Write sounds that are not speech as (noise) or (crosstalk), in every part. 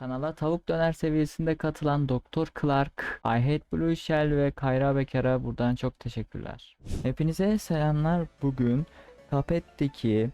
Kanala tavuk döner seviyesinde katılan Doktor Clark, I Hate Blue Shell ve Kayra Bekar'a buradan çok teşekkürler. Hepinize selamlar. Bugün Tapet'teki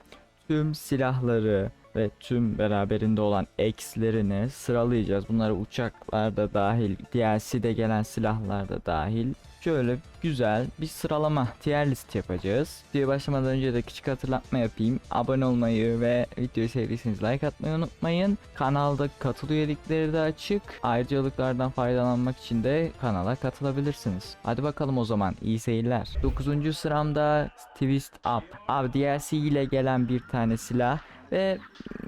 tüm silahları ve tüm beraberinde olan X'lerini sıralayacağız. Bunları uçaklarda dahil, DLC'de gelen silahlarda dahil. Şöyle güzel bir sıralama tier list yapacağız. Videoya başlamadan önce de küçük hatırlatma yapayım. Abone olmayı ve videoyu sevdiyseniz like atmayı unutmayın. Kanalda katıl üyelikleri de açık. Ayrıcalıklardan faydalanmak için de kanala katılabilirsiniz. Hadi bakalım o zaman iyi seyirler. 9. sıramda Twist Up. Abi DLC ile gelen bir tane silah ve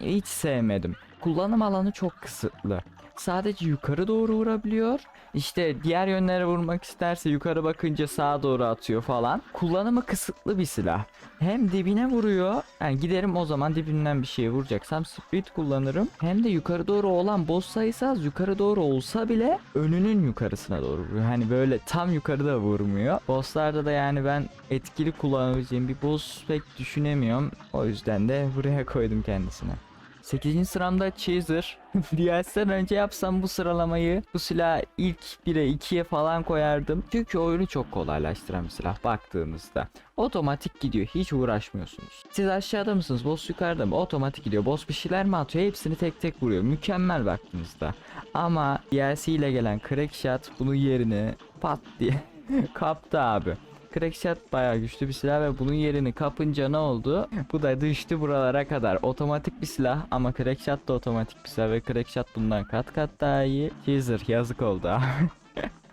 hiç sevmedim. Kullanım alanı çok kısıtlı. Sadece yukarı doğru vurabiliyor. İşte diğer yönlere vurmak isterse yukarı bakınca sağa doğru atıyor falan. Kullanımı kısıtlı bir silah. Hem dibine vuruyor. Yani giderim o zaman dibinden bir şeye vuracaksam sprint kullanırım. Hem de yukarı doğru olan boss sayısı az. Yukarı doğru olsa bile önünün yukarısına doğru vuruyor. Hani böyle tam yukarıda vurmuyor. Bosslarda da yani ben etkili kullanabileceğim bir boss pek düşünemiyorum. O yüzden de buraya koydum kendisine. 8. sıramda Chaser. (laughs) DLC'den önce yapsam bu sıralamayı bu silah ilk 1'e 2'ye falan koyardım. Çünkü oyunu çok kolaylaştıran bir silah baktığınızda. Otomatik gidiyor hiç uğraşmıyorsunuz. Siz aşağıda mısınız boss yukarıda mı otomatik gidiyor. Boss bir şeyler mi atıyor hepsini tek tek vuruyor. Mükemmel baktığınızda. Ama DLC ile gelen Crackshot bunun yerini pat diye (laughs) kaptı abi. Crackshot bayağı güçlü bir silah ve bunun yerini kapınca ne oldu? Bu da düştü buralara kadar. Otomatik bir silah ama Crackshot da otomatik bir silah ve Crackshot bundan kat kat daha iyi. Teaser yazık oldu. (laughs)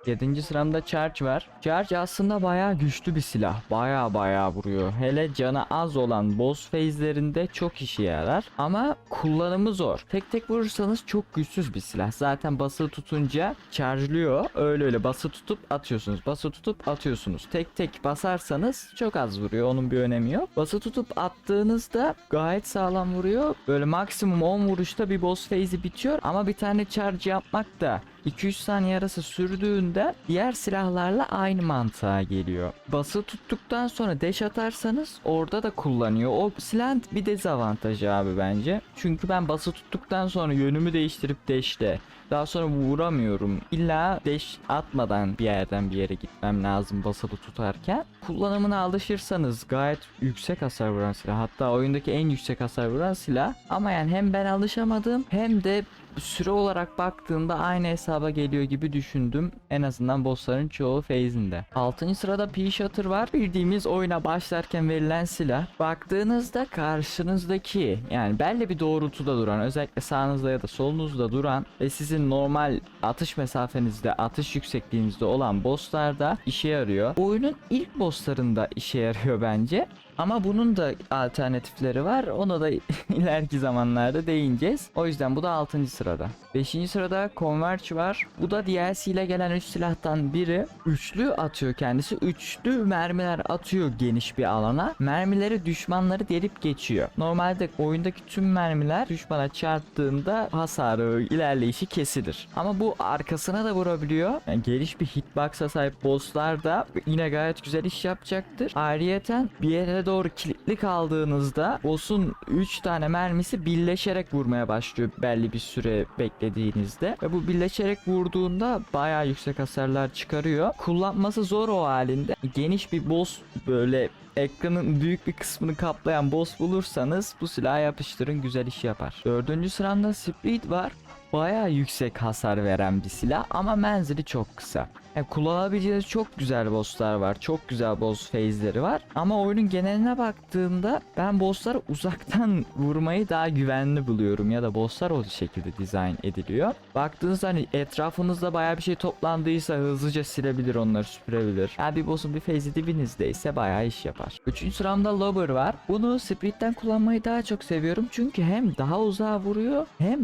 7. sıramda Charge var. Charge aslında bayağı güçlü bir silah. Bayağı bayağı vuruyor. Hele canı az olan boss phase'lerinde çok işe yarar. Ama kullanımı zor. Tek tek vurursanız çok güçsüz bir silah. Zaten basılı tutunca charge'lıyor. Öyle öyle bası tutup atıyorsunuz. Bası tutup atıyorsunuz. Tek tek basarsanız çok az vuruyor. Onun bir önemi yok. Bası tutup attığınızda gayet sağlam vuruyor. Böyle maksimum 10 vuruşta bir boss phase'i bitiyor. Ama bir tane charge yapmak da 2-3 saniye arası sürdüğünde diğer silahlarla aynı mantığa geliyor. Bası tuttuktan sonra deş atarsanız orada da kullanıyor. O silahın bir dezavantajı abi bence. Çünkü ben bası tuttuktan sonra yönümü değiştirip deşle daha sonra vuramıyorum. İlla deş atmadan bir yerden bir yere gitmem lazım basılı tutarken. Kullanımına alışırsanız gayet yüksek hasar vuran silah. Hatta oyundaki en yüksek hasar vuran silah. Ama yani hem ben alışamadım hem de süre olarak baktığımda aynı hesaba geliyor gibi düşündüm. En azından bossların çoğu phase'inde. 6. sırada P-Shutter var. Bildiğimiz oyuna başlarken verilen silah. Baktığınızda karşınızdaki yani belli bir doğrultuda duran özellikle sağınızda ya da solunuzda duran ve sizin normal atış mesafenizde atış yüksekliğinizde olan bosslarda işe yarıyor. Oyunun ilk bosslarında işe yarıyor bence. Ama bunun da alternatifleri var. Ona da (laughs) ileriki zamanlarda değineceğiz. O yüzden bu da 6. sırada. 5. sırada Converge var. Bu da DLC ile gelen 3 silahtan biri. Üçlü atıyor kendisi. Üçlü mermiler atıyor geniş bir alana. Mermileri düşmanları delip geçiyor. Normalde oyundaki tüm mermiler düşmana çarptığında hasarı, ilerleyişi kesilir. Ama bu arkasına da vurabiliyor. Yani geniş bir hitbox'a sahip bosslar da yine gayet güzel iş yapacaktır. Ayrıyeten bir yere doğru kilitli kaldığınızda boss'un 3 tane mermisi birleşerek vurmaya başlıyor belli bir süre beklediğinizde. Ve bu birleşerek vurduğunda bayağı yüksek hasarlar çıkarıyor. Kullanması zor o halinde. Geniş bir boss böyle ekranın büyük bir kısmını kaplayan boss bulursanız bu silahı yapıştırın güzel iş yapar. Dördüncü sırada Speed var. Bayağı yüksek hasar veren bir silah ama menzili çok kısa. Yani kullanabileceğiniz çok güzel bosslar var. Çok güzel boss phase'leri var. Ama oyunun geneline baktığımda ben bossları uzaktan (laughs) vurmayı daha güvenli buluyorum. Ya da bosslar o şekilde dizayn ediliyor. Baktığınızda hani etrafınızda bayağı bir şey toplandıysa hızlıca silebilir onları süpürebilir. Yani bir boss'un bir phase'i dibinizdeyse bayağı iş yapar. Üçüncü sıramda Lobber var. Bunu Sprint'ten kullanmayı daha çok seviyorum. Çünkü hem daha uzağa vuruyor hem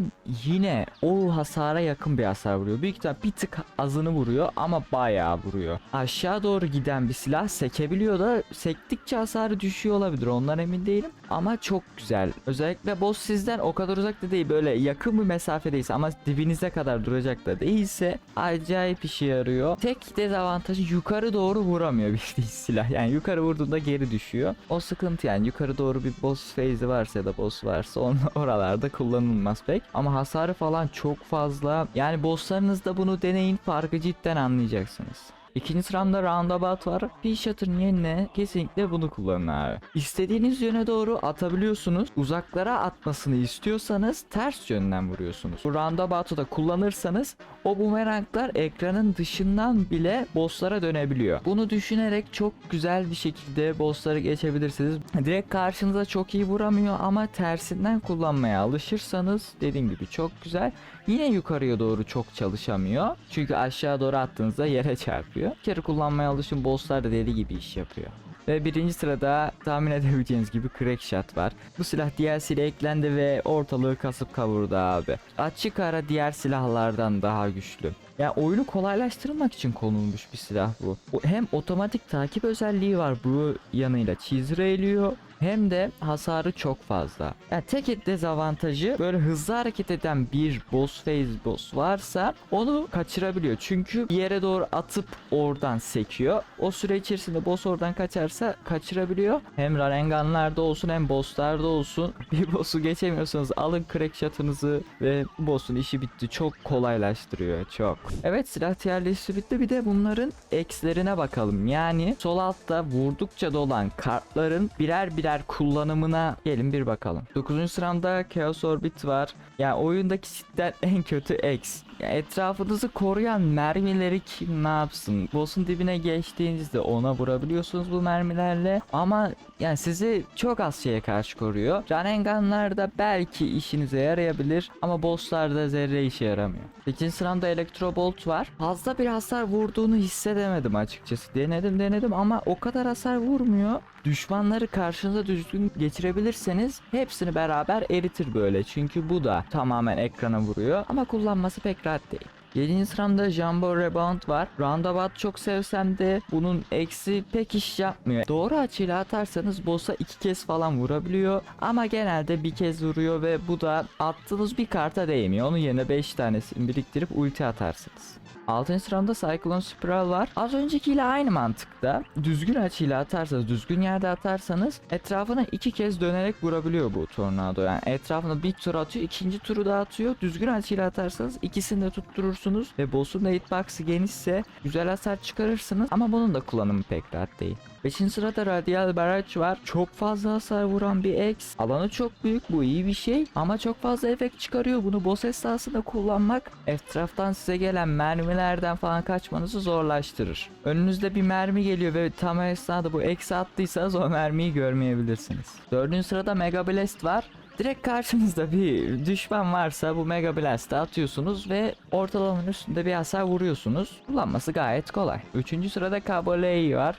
yine o hasara yakın bir hasar vuruyor. Büyük ihtimal bir tık azını vuruyor ama bayağı vuruyor. Aşağı doğru giden bir silah sekebiliyor da sektikçe hasarı düşüyor olabilir. Ondan emin değilim. Ama çok güzel. Özellikle boss sizden o kadar uzakta değil. Böyle yakın bir mesafedeyse ama dibinize kadar duracak da değilse acayip işe yarıyor. Tek dezavantajı yukarı doğru vuramıyor bildiğin (laughs) silah. Yani yukarı vurduğunda geri düşüyor. O sıkıntı yani yukarı doğru bir boss phase'i varsa ya da boss varsa on (laughs) oralarda kullanılmaz pek. Ama hasarı falan çok fazla. Yani bosslarınızda bunu deneyin farkı cidden anlayacaksınız. İkinci sıramda roundabout var. P-Shutter'ın yerine kesinlikle bunu kullanın abi. İstediğiniz yöne doğru atabiliyorsunuz. Uzaklara atmasını istiyorsanız ters yönden vuruyorsunuz. Bu roundabout'u da kullanırsanız o bumeranglar ekranın dışından bile bosslara dönebiliyor. Bunu düşünerek çok güzel bir şekilde bossları geçebilirsiniz. Direkt karşınıza çok iyi vuramıyor ama tersinden kullanmaya alışırsanız dediğim gibi çok güzel. Yine yukarıya doğru çok çalışamıyor. Çünkü aşağı doğru attığınızda yere çarpıyor. Bir kere kullanmaya alışın bosslar da deli gibi iş yapıyor. Ve birinci sırada tahmin edebileceğiniz gibi Crack Shot var. Bu silah DLC ile eklendi ve ortalığı kasıp kavurdu abi. Açık ara diğer silahlardan daha güçlü. Yani oyunu kolaylaştırmak için konulmuş bir silah bu. Hem otomatik takip özelliği var bu yanıyla cheezer eğiliyor hem de hasarı çok fazla. Yani tek dezavantajı böyle hızlı hareket eden bir boss phase boss varsa onu kaçırabiliyor. Çünkü yere doğru atıp oradan sekiyor. O süre içerisinde boss oradan kaçarsa kaçırabiliyor. Hem Rarenganlarda olsun hem bosslarda olsun. (laughs) Bir boss'u geçemiyorsanız alın crack shot'ınızı ve boss'un işi bitti. Çok kolaylaştırıyor çok. Evet silah tier bitti. Bir de bunların ekslerine bakalım. Yani sol altta vurdukça dolan kartların birer birer kullanımına gelin bir bakalım. 9. sıramda Chaos Orbit var. Yani oyundaki cidden en kötü X. Ya etrafınızı koruyan mermileri kim ne yapsın? Boss'un dibine geçtiğinizde ona vurabiliyorsunuz bu mermilerle. Ama yani sizi çok az şeye karşı koruyor. Rarenganlarda belki işinize yarayabilir ama bosslarda zerre işe yaramıyor. 8. sıramda Electro Bolt var. Fazla bir hasar vurduğunu hissedemedim açıkçası. Denedim denedim ama o kadar hasar vurmuyor. Düşmanları karşınıza düzgün geçirebilirseniz hepsini beraber eritir böyle. Çünkü bu da tamamen ekrana vuruyor ama kullanması pek rahat değil. 7. sıramda Jumbo Rebound var. Roundabout çok sevsem de bunun eksi pek iş yapmıyor. Doğru açıyla atarsanız boss'a iki kez falan vurabiliyor. Ama genelde bir kez vuruyor ve bu da attığınız bir karta değmiyor. Onun yerine 5 tanesini biriktirip ulti atarsınız. 6. sıramda Cyclone Spiral var. Az öncekiyle aynı mantıkta. Düzgün açıyla atarsanız, düzgün yerde atarsanız etrafına iki kez dönerek vurabiliyor bu tornado. Yani etrafına bir tur atıyor, ikinci turu da atıyor. Düzgün açıyla atarsanız ikisini de tutturursunuz ve boss'un da hitbox'ı genişse güzel hasar çıkarırsınız ama bunun da kullanımı pek rahat değil. 5. sırada Radial Barrage var. Çok fazla hasar vuran bir X. Alanı çok büyük bu iyi bir şey ama çok fazla efekt çıkarıyor. Bunu boss esnasında kullanmak etraftan size gelen mermilerden falan kaçmanızı zorlaştırır. Önünüzde bir mermi geliyor ve tam esnada bu X attıysanız o mermiyi görmeyebilirsiniz. 4. sırada Mega Blast var. Direkt karşınızda bir düşman varsa bu Mega Blast'ı atıyorsunuz ve ortalamanın üstünde bir hasar vuruyorsunuz. Kullanması gayet kolay. 3. sırada Cabolei var.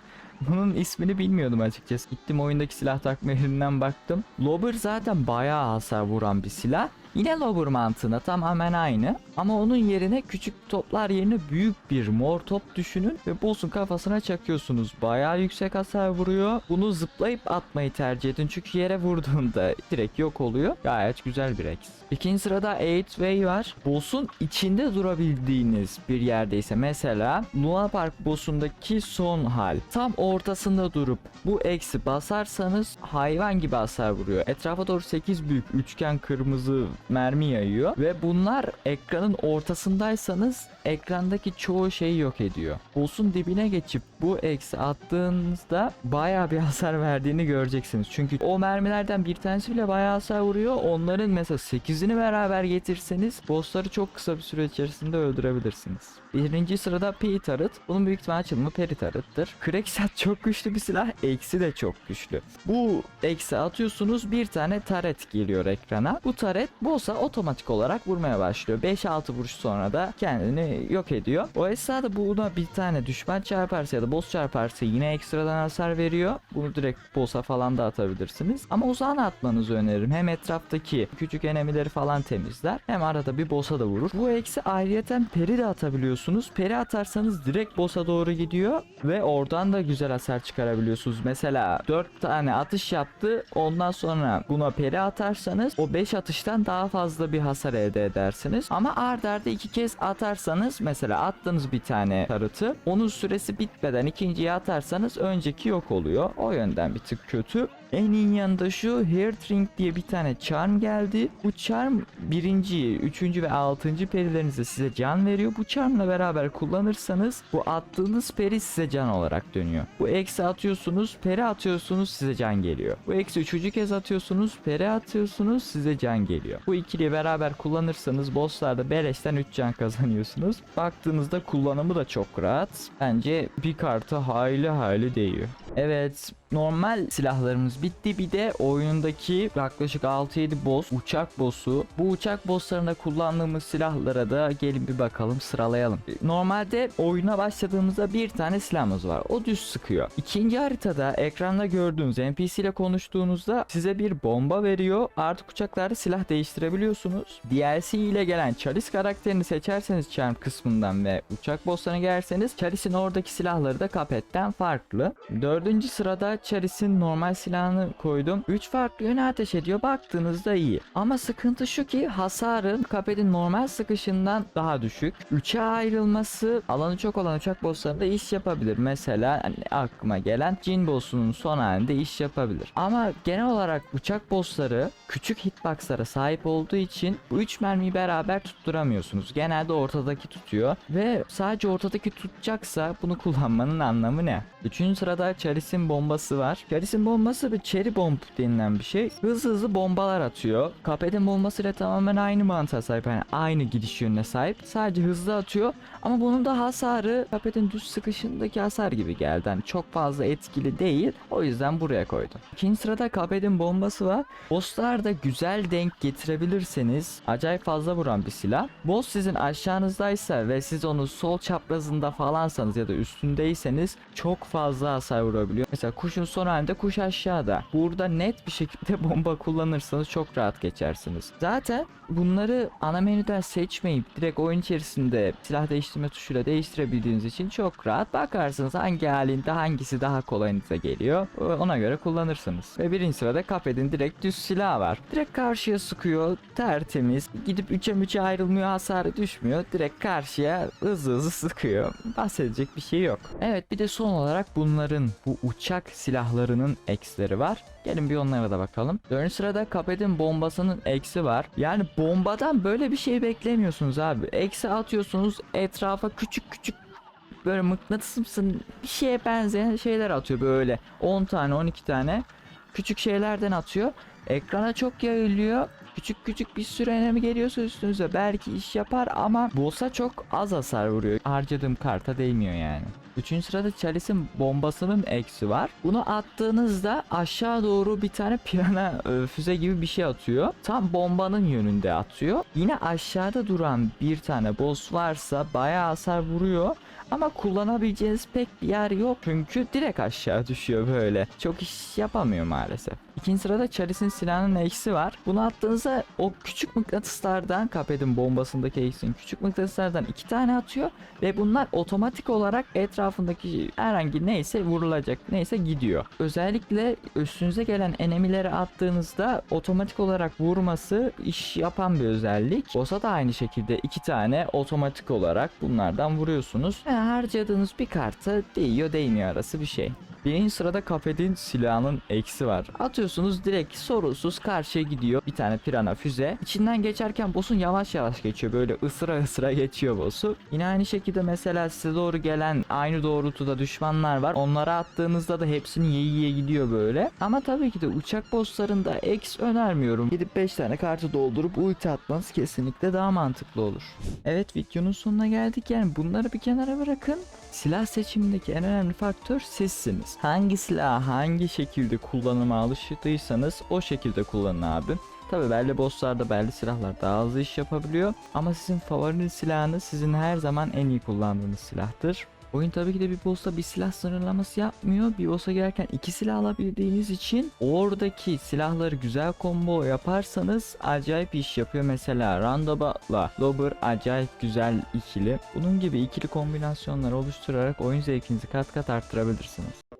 Bunun ismini bilmiyordum açıkçası. Gittim oyundaki silah takma yerinden baktım. Lobber zaten bayağı hasar vuran bir silah. Yine Lobber mantığına tamamen aynı. Ama onun yerine küçük toplar yerine büyük bir mor top düşünün ve boss'un kafasına çakıyorsunuz. Bayağı yüksek hasar vuruyor. Bunu zıplayıp atmayı tercih edin çünkü yere vurduğunda direkt yok oluyor. Gayet güzel bir X. İkinci sırada 8 Way var. Boss'un içinde durabildiğiniz bir yerdeyse mesela Luna Park boss'undaki son hal. Tam ortasında durup bu eksi basarsanız hayvan gibi hasar vuruyor. Etrafa doğru 8 büyük üçgen kırmızı mermi yayıyor ve bunlar ekranın ortasındaysanız ekrandaki çoğu şeyi yok ediyor. Boss'un dibine geçip bu eksi attığınızda bayağı bir (laughs) hasar verdiğini göreceksiniz. Çünkü o mermilerden bir tanesi bile bayağı hasar vuruyor. Onların mesela 8'ini beraber getirseniz bossları çok kısa bir süre içerisinde öldürebilirsiniz. Birinci sırada P Turret. Bunun büyük ihtimal açılımı Peri Turret'tır. Crackshot çok güçlü bir silah. Eksi de çok güçlü. Bu eksi atıyorsunuz bir tane taret geliyor ekrana. Bu taret boss'a otomatik olarak vurmaya başlıyor. 5-6 vuruş sonra da kendini yok ediyor. O esnada buna bir tane düşman çarparsa ya da boss çarparsa yine ekstradan hasar veriyor. Bunu direkt boss'a falan da atabilirsiniz. Ama uzağına atmanızı öneririm. Hem etraftaki küçük enemileri falan temizler. Hem arada bir boss'a da vurur. Bu eksi ayrıyeten peri de atabiliyorsunuz. Peri atarsanız direkt boss'a doğru gidiyor ve oradan da güzel hasar çıkarabiliyorsunuz. Mesela 4 tane atış yaptı. Ondan sonra buna peri atarsanız o 5 atıştan daha fazla bir hasar elde edersiniz. Ama ard arda iki kez atarsanız mesela attınız bir tane tarıtı. Onun süresi bitmeden ikinciyi atarsanız önceki yok oluyor. O yönden bir tık kötü. En iyi yanında şu Hairtring diye bir tane charm geldi. Bu charm birinci, üçüncü ve altıncı perilerinize size can veriyor. Bu charmla beraber kullanırsanız bu attığınız peri size can olarak dönüyor. Bu eksi atıyorsunuz, peri atıyorsunuz size can geliyor. Bu eksi üçüncü kez atıyorsunuz, peri atıyorsunuz size can geliyor. Bu ikiliyi beraber kullanırsanız bosslarda beleşten 3 can kazanıyorsunuz. Baktığınızda kullanımı da çok rahat. Bence bir karta hayli hayli değiyor. Evet normal silahlarımız bitti. Bir de oyundaki yaklaşık 6-7 boss, uçak bossu. Bu uçak bosslarında kullandığımız silahlara da gelin bir bakalım sıralayalım. Normalde oyuna başladığımızda bir tane silahımız var. O düz sıkıyor. İkinci haritada ekranda gördüğünüz NPC ile konuştuğunuzda size bir bomba veriyor. Artık uçaklarda silah değiştirebiliyorsunuz. DLC ile gelen Charis karakterini seçerseniz charm kısmından ve uçak bosslarına gelirseniz Charis'in oradaki silahları da Cuphead'den farklı. Dördüncü sırada Charis'in normal silahını koydum. 3 farklı yöne ateş ediyor. Baktığınızda iyi. Ama sıkıntı şu ki hasarın Cuphead'in normal sıkışından daha düşük. 3'e ayrılması alanı çok olan uçak bosslarında iş yapabilir. Mesela hani aklıma gelen Jin boss'unun son halinde iş yapabilir. Ama genel olarak uçak bossları küçük hitbox'lara sahip olduğu için bu 3 mermiyi beraber tutturamıyorsunuz. Genelde ortadaki tutuyor ve sadece ortadaki tutacaksa bunu kullanmanın anlamı ne? Üçüncü sırada Charis'in bombası var. Charis'in bombası bir cherry bomb denilen bir şey. Hızlı hızlı bombalar atıyor. Cuphead'in bombasıyla tamamen aynı mantığa sahip. Yani aynı gidiş yönüne sahip. Sadece hızlı atıyor. Ama bunun da hasarı Cuphead'in düz sıkışındaki hasar gibi geldi. Yani çok fazla etkili değil. O yüzden buraya koydum. İkinci sırada Cuphead'in bombası var. Bosslar da güzel denk getirebilirseniz acayip fazla vuran bir silah. Boss sizin aşağınızdaysa ve siz onun sol çaprazında falansanız ya da üstündeyseniz çok fazla hasar vurabiliyor. Mesela kuşun son halinde kuş aşağıda. Burada net bir şekilde (laughs) bomba kullanırsanız çok rahat geçersiniz. Zaten bunları ana menüden seçmeyip direkt oyun içerisinde silah değiştirme tuşuyla değiştirebildiğiniz için çok rahat bakarsınız hangi halinde hangisi daha kolayınıza geliyor. Ona göre kullanırsınız. Ve birinci sırada Cuphead'in direkt düz silahı var. Direkt karşıya sıkıyor. Tertemiz. Gidip 3'e 3'e ayrılmıyor. Hasarı düşmüyor. Direkt karşıya hızlı hızlı sıkıyor. Bahsedecek bir şey yok. Evet bir de son olarak bunların bu uçak silahlarının eksileri var. Gelin bir onlara da bakalım. Dördüncü sırada Cuphead'in bombasının eksi var. Yani bombadan böyle bir şey beklemiyorsunuz abi. Eksi atıyorsunuz etrafa küçük küçük böyle mıknatısımsın bir şeye benzeyen şeyler atıyor böyle 10 tane 12 tane küçük şeylerden atıyor. Ekrana çok yayılıyor. Küçük küçük bir sürü enemi geliyorsa üstünüze belki iş yapar ama boss'a çok az hasar vuruyor. Harcadığım karta değmiyor yani. Üçüncü sırada Chalice'in bombasının eksi var. Bunu attığınızda aşağı doğru bir tane pirana e, füze gibi bir şey atıyor. Tam bombanın yönünde atıyor. Yine aşağıda duran bir tane boss varsa bayağı hasar vuruyor. Ama kullanabileceğiniz pek bir yer yok. Çünkü direkt aşağı (laughs) düşüyor böyle. Çok iş yapamıyor maalesef. İkinci sırada Charis'in silahının eksi var. Bunu attığınızda o küçük mıknatıslardan Cuphead'in bombasındaki eksin küçük mıknatıslardan iki tane atıyor. Ve bunlar otomatik olarak etrafındaki herhangi neyse vurulacak neyse gidiyor. Özellikle üstünüze gelen enemileri attığınızda otomatik olarak vurması iş yapan bir özellik. Boss'a da aynı şekilde iki tane otomatik olarak bunlardan vuruyorsunuz. Yani harcadığınız bir karta değiyor değmiyor arası bir şey. Birinci sırada kafedin silahının eksi var. Atıyorsunuz direkt sorusuz karşıya gidiyor. Bir tane pirana füze. İçinden geçerken boss'un yavaş yavaş geçiyor. Böyle ısıra ısıra geçiyor boss'u. Yine aynı şekilde mesela size doğru gelen aynı doğrultuda düşmanlar var. Onlara attığınızda da hepsini yiye yiye gidiyor böyle. Ama tabii ki de uçak bosslarında X önermiyorum. Gidip 5 tane kartı doldurup ulti atmanız kesinlikle daha mantıklı olur. Evet videonun sonuna geldik. Yani bunları bir kenara bırakın. Silah seçimindeki en önemli faktör sizsiniz. Hangi silahı hangi şekilde kullanıma alıştıysanız o şekilde kullanın abi. Tabi belli bosslarda belli silahlar daha hızlı iş yapabiliyor. Ama sizin favori silahınız sizin her zaman en iyi kullandığınız silahtır. Oyun tabii ki de bir boss'ta bir silah sınırlaması yapmıyor. Bir boss'a girerken iki silah alabildiğiniz için oradaki silahları güzel combo yaparsanız acayip iş yapıyor. Mesela Randobat'la Lobber acayip güzel ikili. Bunun gibi ikili kombinasyonlar oluşturarak oyun zevkinizi kat kat arttırabilirsiniz.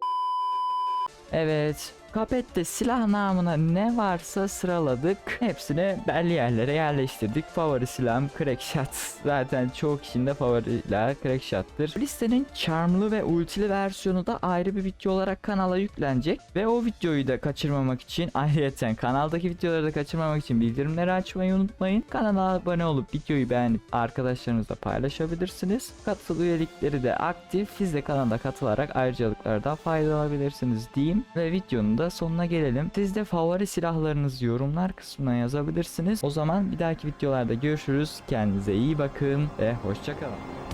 Evet. Kapette silah namına ne varsa sıraladık. Hepsini belli yerlere yerleştirdik. Favori silahım Crackshot. Zaten çok kişinin de favori silahı Crackshot'tır. Listenin charmlı ve ultili versiyonu da ayrı bir video olarak kanala yüklenecek. Ve o videoyu da kaçırmamak için (laughs) ayrıca kanaldaki videoları da kaçırmamak için bildirimleri açmayı unutmayın. Kanala abone olup videoyu beğenip arkadaşlarınızla paylaşabilirsiniz. Katıl üyelikleri de aktif. Siz de kanala katılarak ayrıcalıklardan faydalanabilirsiniz diyeyim. Ve videonun da sonuna gelelim. Siz de favori silahlarınızı yorumlar kısmına yazabilirsiniz. O zaman bir dahaki videolarda görüşürüz. Kendinize iyi bakın ve hoşçakalın.